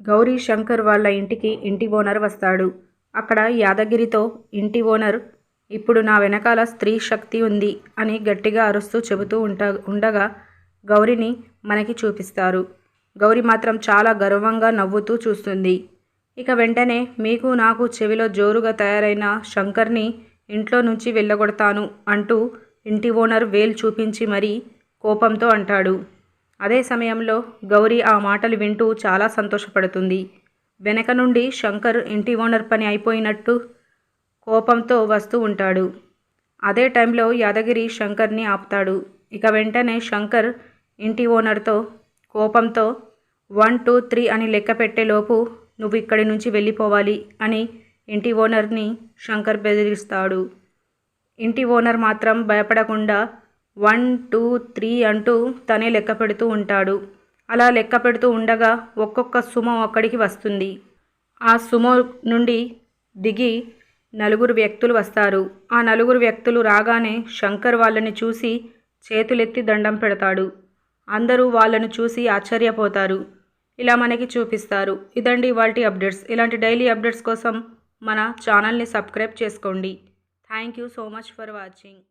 గౌరీ శంకర్ వాళ్ళ ఇంటికి ఇంటి ఓనర్ వస్తాడు. అక్కడ యాదగిరితో ఇంటి ఓనర్ ఇప్పుడు నా వెనకాల స్త్రీ శక్తి ఉంది అని గట్టిగా అరుస్తూ చెబుతూ ఉంట ఉండగా గౌరిని మనకి చూపిస్తారు. గౌరి మాత్రం చాలా గర్వంగా నవ్వుతూ చూస్తుంది. ఇక వెంటనే మీకు నాకు చెవిలో జోరుగా తయారైన శంకర్ని ఇంట్లో నుంచి వెళ్ళగొడతాను అంటూ ఇంటి ఓనర్ వేలు చూపించి మరీ కోపంతో అంటాడు. అదే సమయంలో గౌరీ ఆ మాటలు వింటూ చాలా సంతోషపడుతుంది. వెనక నుండి శంకర్ ఇంటి ఓనర్ పని అయిపోయినట్టు కోపంతో వస్తూ ఉంటాడు. అదే టైంలో యాదగిరి శంకర్ని ఆపుతాడు. ఇక వెంటనే శంకర్ ఇంటి ఓనర్తో కోపంతో వన్ టూ త్రీ అని లెక్క పెట్టేలోపు నువ్వు ఇక్కడి నుంచి వెళ్ళిపోవాలి అని ఇంటి ఓనర్ని శంకర్ బెదిరిస్తాడు. ఇంటి ఓనర్ మాత్రం భయపడకుండా వన్ టూ త్రీ అంటూ తనే లెక్క పెడుతూ ఉంటాడు. అలా లెక్క పెడుతూ ఉండగా ఒక్కొక్క సుమో అక్కడికి వస్తుంది. ఆ సుమో నుండి దిగి నలుగురు వ్యక్తులు వస్తారు. ఆ నలుగురు వ్యక్తులు రాగానే శంకర్ వాళ్ళని చూసి చేతులెత్తి దండం పెడతాడు. అందరూ వాళ్ళను చూసి ఆశ్చర్యపోతారు. ఇలా మనకి చూపిస్తారు. ఇదండి ఇవాల్టి అప్డేట్స్. ఇలాంటి డైలీ అప్డేట్స్ కోసం మన ఛానల్ని సబ్స్క్రైబ్ చేసుకోండి. Thank you so much for watching.